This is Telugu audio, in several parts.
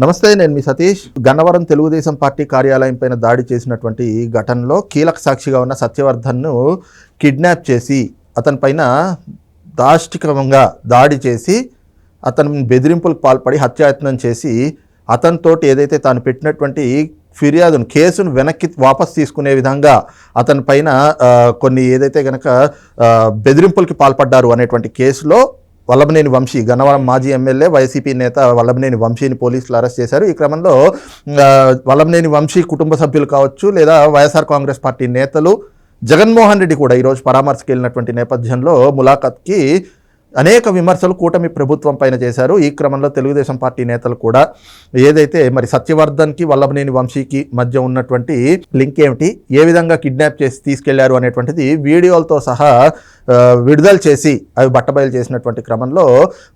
నమస్తే నేను మీ సతీష్. గన్నవరం తెలుగుదేశం పార్టీ కార్యాలయం పైన దాడి చేసినటువంటి ఈ ఘటనలో కీలక సాక్షిగా ఉన్న సత్యవర్ధన్ను కిడ్నాప్ చేసి అతని పైన దాష్టికంగా దాడి చేసి అతని బెదిరింపులకు పాల్పడి హత్యాయత్నం చేసి అతనితోటి ఏదైతే తాను పెట్టినటువంటి ఫిర్యాదును కేసును వెనక్కి వాపస్ తీసుకునే విధంగా అతని పైన కొన్ని ఏదైతే కనుక బెదిరింపులకి పాల్పడ్డారు అనేటువంటి కేసులో వల్లభనేని వంశీ గన్నవరం మాజీ ఎమ్మెల్యే వైసీపీ నేత వల్లభనేని వంశీని పోలీసులు అరెస్ట్ చేశారు. ఈ క్రమంలో వల్లభనేని వంశీ కుటుంబ సభ్యులు కావచ్చు లేదా వైఎస్ఆర్ కాంగ్రెస్ పార్టీ నేతలు జగన్మోహన్ రెడ్డి కూడా ఈరోజు పరామర్శకు వెళ్ళినటువంటి నేపథ్యంలో ములాఖత్కి అనేక విమర్శలు కూటమి ప్రభుత్వం పైన చేశారు. ఈ క్రమంలో తెలుగుదేశం పార్టీ నేతలు కూడా ఏదైతే మరి సత్యవర్ధన్కి వల్లభనేని వంశీకి మధ్య ఉన్నటువంటి లింక్ ఏమిటి ఏ విధంగా కిడ్నాప్ చేసి తీసుకెళ్ళారు అనేటువంటిది వీడియోలతో సహా విడుదల చేసి అవి బట్టబయలు చేసినటువంటి క్రమంలో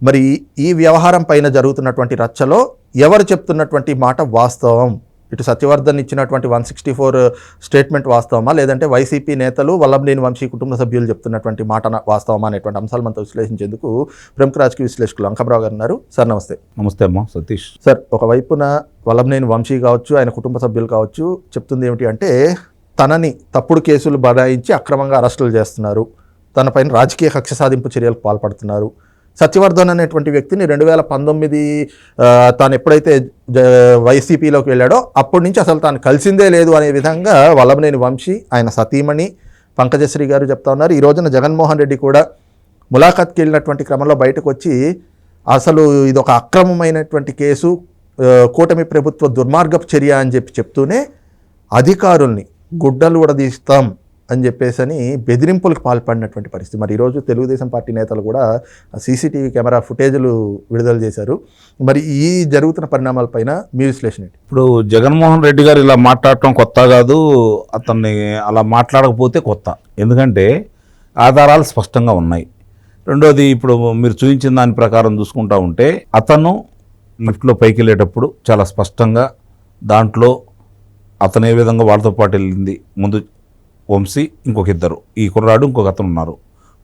మరి ఈ వ్యవహారం పైన జరుగుతున్నటువంటి రచ్చలో ఎవరు చెప్తున్నటువంటి మాట వాస్తవం? ఇటు సత్యవర్ధన్ ఇచ్చినటువంటి వన్ సిక్స్టీ ఫోర్ స్టేట్మెంట్ వాస్తవమా? లేదంటే వైసీపీ నేతలు వల్లభనేని వంశీ కుటుంబ సభ్యులు చెప్తున్నటువంటి మాట వాస్తవమా అనేటువంటి అంశాలు మనతో విశ్లేషించేందుకు ప్రముఖ రాజకీయ విశ్లేషకులు అంకబ్రావు గారు ఉన్నారు సార్ నమస్తే. నమస్తే అమ్మా సతీష్. సార్ ఒకవైపున వల్లభనేని వంశీ కావచ్చు ఆయన కుటుంబ సభ్యులు కావచ్చు చెప్తుంది ఏమిటి అంటే తనని తప్పుడు కేసులు బనాయించి అక్రమంగా అరెస్టులు చేస్తున్నారు. తనపైన రాజకీయ కక్ష సాధింపు చర్యలకు పాల్పడుతున్నారు. సత్యవర్ధన్ అనేటువంటి వ్యక్తిని రెండు వేల పంతొమ్మిది తాను ఎప్పుడైతే జ- వైసీపీలోకి వెళ్ళాడో అప్పటి నుంచి అసలు తాను కలిసిందే లేదు అనే విధంగా వల్లభనేని వంశీ ఆయన సతీమణి పంకజశ్రీ గారు చెప్తా ఉన్నారు. ఈ రోజున జగన్మోహన్ రెడ్డి కూడా ములాఖత్కి వెళ్ళినటువంటి క్రమంలో బయటకు వచ్చి అసలు ఇది ఒక అక్రమమైనటువంటి కేసు కూటమి ప్రభుత్వ దుర్మార్గపు చర్య అని చెప్పి చెప్తూనే అధికారుల్ని గుడ్డలు ఉడదీస్తాం. అని చెప్పేసి అని బెదిరింపులకు పాల్పడినటువంటి పరిస్థితి. మరి ఈరోజు తెలుగుదేశం పార్టీ నేతలు కూడా సీసీటీవీ కెమెరా ఫుటేజ్లు విడుదల చేశారు. మరి ఈ జరుగుతున్న పరిణామాలపైన మీ విశ్లేషణ ఇప్పుడు జగన్మోహన్ రెడ్డి గారు ఇలా మాట్లాడటం కొత్త కాదు అతన్ని అలా మాట్లాడకపోతే కొత్త. ఎందుకంటే ఆధారాలు స్పష్టంగా ఉన్నాయి. రెండోది ఇప్పుడు మీరు చూపించిన దాని ప్రకారం చూసుకుంటా ఉంటే అతను లిఫ్ట్లో పైకి వెళ్ళేటప్పుడు చాలా స్పష్టంగా దాంట్లో అతను ఏ విధంగా వాళ్ళతో పాటు వెళ్ళింది ముందు వంశీ ఇంకొక ఇద్దరు. ఈ కుర్రాడు ఇంకొక అతను ఉన్నారు.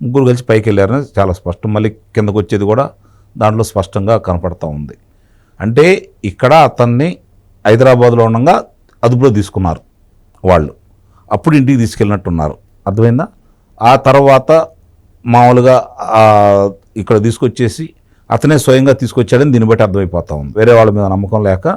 ముగ్గురు కలిసి పైకి వెళ్ళారని చాలా స్పష్టం. మళ్ళీ కిందకు వచ్చేది కూడా దాంట్లో స్పష్టంగా కనపడతా ఉంది. అంటే ఇక్కడ అతన్ని హైదరాబాద్లో ఉండగా అదుపులో తీసుకున్నారు వాళ్ళు. అప్పుడు ఇంటికి తీసుకెళ్ళినట్టున్నారు. అర్థమైందా? ఆ తర్వాత మామూలుగా ఇక్కడ తీసుకొచ్చేసి అతనే స్వయంగా తీసుకొచ్చాడని దీన్ని బట్టి అర్థమైపోతా ఉంది. వేరే వాళ్ళ మీద నమ్మకం లేక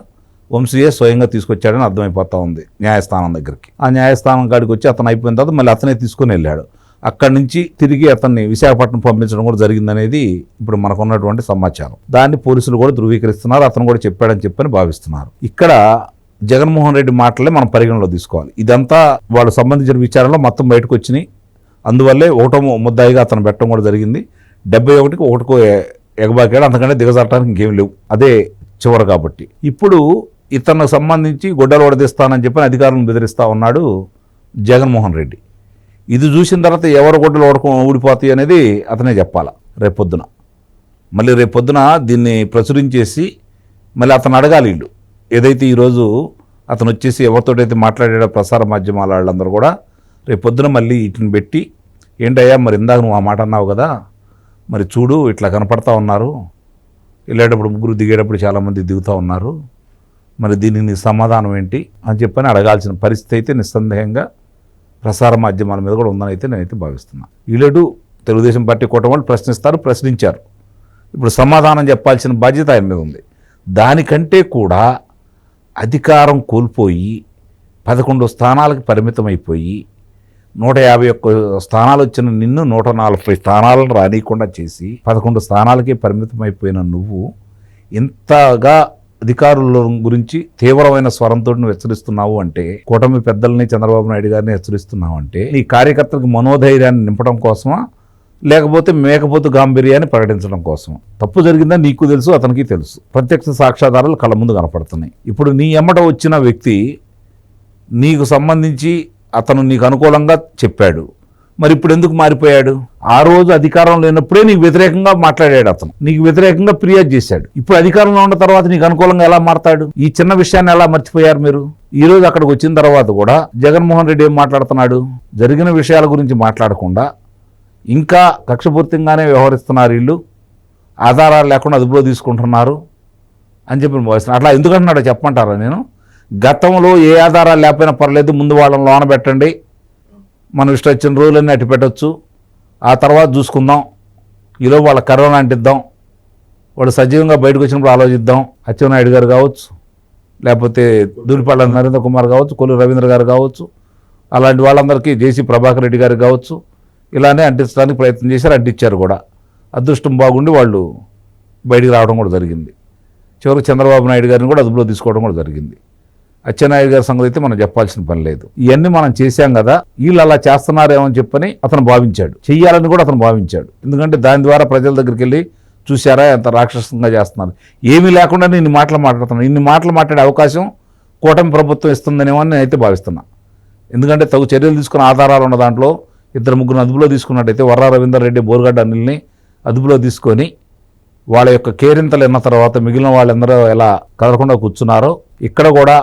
వంశీయే స్వయంగా తీసుకొచ్చాడని అర్థమైపోతా ఉంది న్యాయస్థానం దగ్గరికి. ఆ న్యాయస్థానం కాడికి వచ్చి అతను అయిపోయిన తర్వాత మళ్ళీ అతనే తీసుకొని వెళ్ళాడు. అక్కడి నుంచి తిరిగి అతన్ని విశాఖపట్నం పంపించడం కూడా జరిగిందనేది ఇప్పుడు మనకు ఉన్నటువంటి సమాచారం. దాన్ని పోలీసులు కూడా ధృవీకరిస్తున్నారు అతను కూడా చెప్పాడని చెప్పని భావిస్తున్నారు. ఇక్కడ జగన్మోహన్ రెడ్డి మాటలే మనం పరిగణలో తీసుకోవాలి. ఇదంతా వాళ్ళు సంబంధించిన విచారణలో మొత్తం బయటకు వచ్చినాయి. అందువల్లే ఒకటో ముద్దాయిగా అతను పెట్టడం కూడా జరిగింది. డెబ్బై ఒకటికి ఒకటికో ఎగబాకాడు అంతకంటే దిగజారటానికి ఇంకేం లేవు. అదే చివరు కాబట్టి. ఇప్పుడు ఇతను సంబంధించి గొడ్డలు ఓడదీస్తానని చెప్పి అధికారులను బెదిరిస్తూ ఉన్నాడు జగన్మోహన్ రెడ్డి. ఇది చూసిన తర్వాత ఎవరు గొడ్డలు ఓడకో ఊడిపోతాయి అనేది అతనే చెప్పాల రేపొద్దున. మళ్ళీ రేపొద్దున దీన్ని ప్రచురించేసి మళ్ళీ అతను అడగాలి వీళ్ళు. ఏదైతే ఈరోజు అతను వచ్చేసి ఎవరితోటైతే మాట్లాడాడో ప్రసార మాధ్యమాల వాళ్ళందరూ కూడా రేపొద్దున మళ్ళీ వీటిని పెట్టి ఏంటయ్యా మరి ఇందాక నువ్వు ఆ మాట అన్నావు కదా మరి చూడు ఇట్లా కనపడతా ఉన్నారు. వెళ్ళేటప్పుడు ముగ్గురు దిగేటప్పుడు చాలామంది దిగుతూ ఉన్నారు. మరి దీనికి సమాధానం ఏంటి అని చెప్పని అడగాల్సిన పరిస్థితి అయితే నిస్సందేహంగా ప్రసార మాధ్యమాల మీద కూడా ఉందని అయితే నేనైతే భావిస్తున్నాను వీళ్ళడు తెలుగుదేశం పార్టీ కూటమి వాళ్ళు ప్రశ్నిస్తారు ప్రశ్నించారు. ఇప్పుడు సమాధానం చెప్పాల్సిన బాధ్యత ఆయన మీద ఉంది. దానికంటే కూడా అధికారం కోల్పోయి పదకొండు స్థానాలకు పరిమితమైపోయి నూట యాభై ఒక్క స్థానాలు వచ్చిన నిన్ను నూట నలభై స్థానాలను రానియకుండా చేసి పదకొండు స్థానాలకే పరిమితమైపోయిన నువ్వు ఇంతగా అధికారుల గురించి తీవ్రమైన స్వరంతో నువ్వు హెచ్చరిస్తున్నావు అంటే కూటమి పెద్దల్ని చంద్రబాబు నాయుడు గారిని హెచ్చరిస్తున్నావు అంటే నీ కార్యకర్తలకు మనోధైర్యాన్ని నింపడం కోసమా? లేకపోతే మేకపోతు గాంభీర్యాన్ని ప్రకటించడం కోసం తప్పు జరిగిందని నీకు తెలుసు అతనికి తెలుసు. ప్రత్యక్ష సాక్ష్యాధారాలు కళ్ళ ముందు కనపడుతున్నాయి. ఇప్పుడు నీ ఎమ్మట వచ్చిన వ్యక్తి నీకు సంబంధించి అతను నీకు అనుకూలంగా చెప్పాడు. మరి ఇప్పుడు ఎందుకు మారిపోయాడు? ఆ రోజు అధికారం లేనప్పుడే నీకు వ్యతిరేకంగా మాట్లాడాడు అతను. నీకు వ్యతిరేకంగా ఫిర్యాదు చేశాడు. ఇప్పుడు అధికారంలో ఉన్న తర్వాత నీకు అనుకూలంగా ఎలా మారతాడు? ఈ చిన్న విషయాన్ని ఎలా మర్చిపోయారు మీరు? ఈ రోజు అక్కడికి వచ్చిన తర్వాత కూడా జగన్మోహన్ రెడ్డి ఏం మాట్లాడుతున్నాడు? జరిగిన విషయాల గురించి మాట్లాడకుండా ఇంకా కక్షపూర్తిగానే వ్యవహరిస్తున్నారు వీళ్ళు. ఆధారాలు లేకుండా అదుపులో తీసుకుంటున్నారు అని చెప్పి భావిస్తున్నాను అట్లా ఎందుకంటున్నాడో చెప్పమంటారా నేను? గతంలో ఏ ఆధారాలు లేకపోయినా పర్లేదు ముందు వాళ్ళని లోన పెట్టండి మనం ఇష్టం వచ్చిన రోజులన్నీ అట్టి పెట్టచ్చు. ఆ తర్వాత చూసుకుందాం. ఈలో వాళ్ళ కరోనా అంటిద్దాం. వాళ్ళు సజీవంగా బయటకు వచ్చినప్పుడు ఆలోచిద్దాం. అచ్చెన్నాయుడు గారు కావచ్చు లేకపోతే దూలిపాళ్ళ నరేంద్ర కుమార్ కావచ్చు కొల్లు రవీంద్ర గారు కావచ్చు అలాంటి వాళ్ళందరికీ జేసీ ప్రభాకర్ రెడ్డి గారు కావచ్చు ఇలానే అంటించడానికి ప్రయత్నం చేశారు అంటించారు కూడా. అదృష్టం బాగుండి వాళ్ళు బయటికి రావడం కూడా జరిగింది. చివరికి చంద్రబాబు నాయుడు గారిని కూడా అదుపులో తీసుకోవడం కూడా జరిగింది. అచ్చెన్నాయుడు గారి సంగతి అయితే మనం చెప్పాల్సిన పని లేదు. ఇవన్నీ మనం చేశాం కదా వీళ్ళు అలా చేస్తున్నారేమో అని చెప్పని అతను భావించాడు. చెయ్యాలని కూడా అతను భావించాడు. ఎందుకంటే దాని ద్వారా ప్రజల దగ్గరికి వెళ్ళి చూశారా ఎంత రాక్షసంగా చేస్తున్నారు. ఏమీ లేకుండా నేను ఇన్ని మాటలు మాట్లాడుతున్నాను. ఇన్ని మాటలు మాట్లాడే అవకాశం కూటమి ప్రభుత్వం ఇస్తుందనేమో అని నేనైతే భావిస్తున్నా. ఎందుకంటే తగు చర్యలు తీసుకున్న ఆధారాలు ఉన్న దాంట్లో ఇద్దరు ముగ్గురు అదుపులో తీసుకున్నట్టయితే వర్రా రవీందర్ రెడ్డి బోర్గడ్డ అనిల్ని అదుపులో తీసుకొని వాళ్ళ యొక్క కేరింతలు విన్న తర్వాత మిగిలిన వాళ్ళందరూ ఎలా కదలకుండా కూర్చున్నారో ఇక్కడ కూడా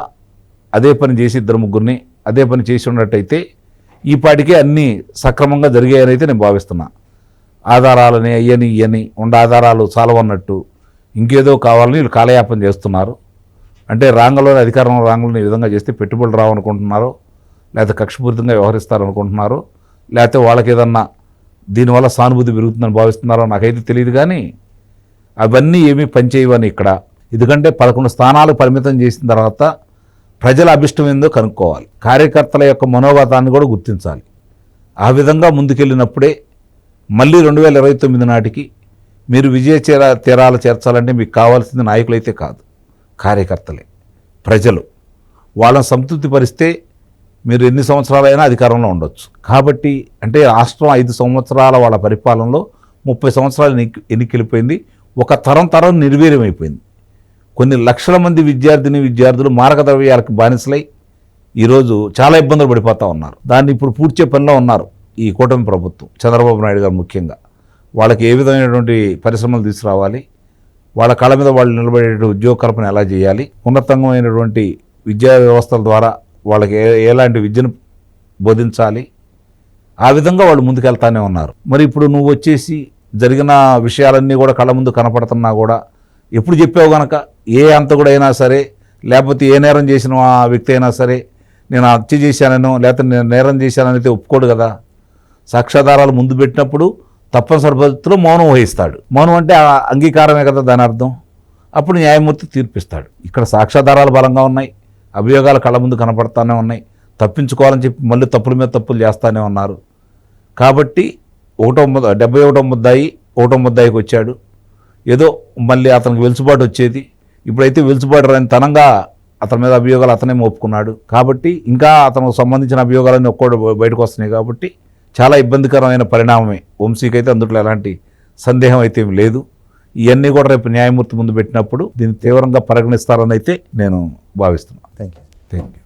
అదే పని చేసి ఇద్దరు ముగ్గురిని అదే పని చేసి ఉన్నట్టయితే ఈ పాటికే అన్నీ సక్రమంగా జరిగాయని అయితే నేను భావిస్తున్నా. ఆధారాలని అయ్యని ఇయ్యని ఉండ ఆధారాలు చాలవన్నట్టు ఇంకేదో కావాలని వీళ్ళు కాలయాపన చేస్తున్నారు. అంటే రాంగంలోని అధికారంలో రాంగంలోని ఈ విధంగా చేస్తే పెట్టుబడులు రావనుకుంటున్నారో లేకపోతే కక్షపూరితంగా వ్యవహరిస్తారనుకుంటున్నారో లేకపోతే వాళ్ళకి ఏదన్నా దీనివల్ల సానుభూతి పెరుగుతుందని భావిస్తున్నారో నాకైతే తెలియదు కానీ అవన్నీ ఏమీ పనిచేయవని ఇక్కడ. ఎందుకంటే పదకొండు స్థానాలు పరిమితం చేసిన తర్వాత ప్రజల అభిష్టం ఏందో కనుక్కోవాలి. కార్యకర్తల యొక్క మనోగతాన్ని కూడా గుర్తించాలి. ఆ విధంగా ముందుకెళ్ళినప్పుడే మళ్ళీ రెండు వేల ఇరవై తొమ్మిది నాటికి మీరు విజయ తీరా తీరాలు చేర్చాలంటే మీకు కావాల్సింది నాయకులైతే కాదు కార్యకర్తలే ప్రజలు. వాళ్ళని సంతృప్తిపరిస్తే మీరు ఎన్ని సంవత్సరాలైనా అధికారంలో ఉండొచ్చు. కాబట్టి అంటే రాష్ట్రం ఐదు సంవత్సరాల వాళ్ళ పరిపాలనలో ముప్పై సంవత్సరాలు ఎన్నికెళ్ళిపోయింది ఒక తరం తరం నిర్వీర్యమైపోయింది. కొన్ని లక్షల మంది విద్యార్థిని విద్యార్థులు మారకద్రవ్యాలకు బానిసలై ఈరోజు చాలా ఇబ్బందులు పడిపోతూ ఉన్నారు. దాన్ని ఇప్పుడు పూడ్చే పనిలో ఉన్నారు ఈ కూటమి ప్రభుత్వం. చంద్రబాబు నాయుడు గారు ముఖ్యంగా. వాళ్ళకి ఏ విధమైనటువంటి పరిశ్రమలు తీసుకురావాలి? వాళ్ళ కాళ్ళ మీద వాళ్ళు నిలబడే ఉద్యోగ కల్పన ఎలా చేయాలి? ఉన్నతమైనటువంటి విద్యా వ్యవస్థల ద్వారా వాళ్ళకి ఎలాంటి విద్యను బోధించాలి? ఆ విధంగా వాళ్ళు ముందుకెళ్తానే ఉన్నారు. మరి ఇప్పుడు నువ్వు వచ్చేసి జరిగిన విషయాలన్నీ కూడా కళ్ళ ముందు కనపడుతున్నా కూడా ఎప్పుడు చెప్పావు గనక ఏ అంత కూడా అయినా సరే లేకపోతే ఏ నేరం చేసిన ఆ వ్యక్తి అయినా సరే నేను హత్య చేశానను లేకపోతే నేను నేరం చేశానని ఒప్పుకోడు కదా. సాక్ష్యాధారాలు ముందు పెట్టినప్పుడు తప్పనిసరి పద్ధతిలో మౌనం వహిస్తాడు. మౌనం అంటే ఆ అంగీకారమే కదా దాని అర్థం. అప్పుడు న్యాయమూర్తి తీర్పిస్తాడు. ఇక్కడ సాక్ష్యాధారాలు బలంగా ఉన్నాయి అభియోగాలు కళ్ళ ముందు కనపడతానే ఉన్నాయి తప్పించుకోవాలని చెప్పి మళ్ళీ తప్పుల మీద తప్పులు చేస్తానే ఉన్నారు. కాబట్టి ఒకటో ముద్ద డెబ్బై ఒకటో ముద్దాయి ఒకటో ముద్దాయికి వచ్చాడు. ఏదో మళ్ళీ అతనికి వెలుసుబాటు వచ్చేది. ఇప్పుడైతే వెలుసుబాటు రాని తనంగా అతని మీద అభియోగాలు అతనే ఒప్పుకున్నాడు. కాబట్టి ఇంకా అతనికి సంబంధించిన అభియోగాలన్నీ ఒక్కోటి బయటకు వస్తున్నాయి కాబట్టి చాలా ఇబ్బందికరమైన పరిణామమే. వంశీకి అయితే అందులో ఎలాంటి సందేహం అయితే లేదు. ఇవన్నీ కూడా రేపు న్యాయమూర్తి ముందు పెట్టినప్పుడు దీన్ని తీవ్రంగా పరిగణిస్తారని అయితే నేను భావిస్తున్నాను. Thank you thank you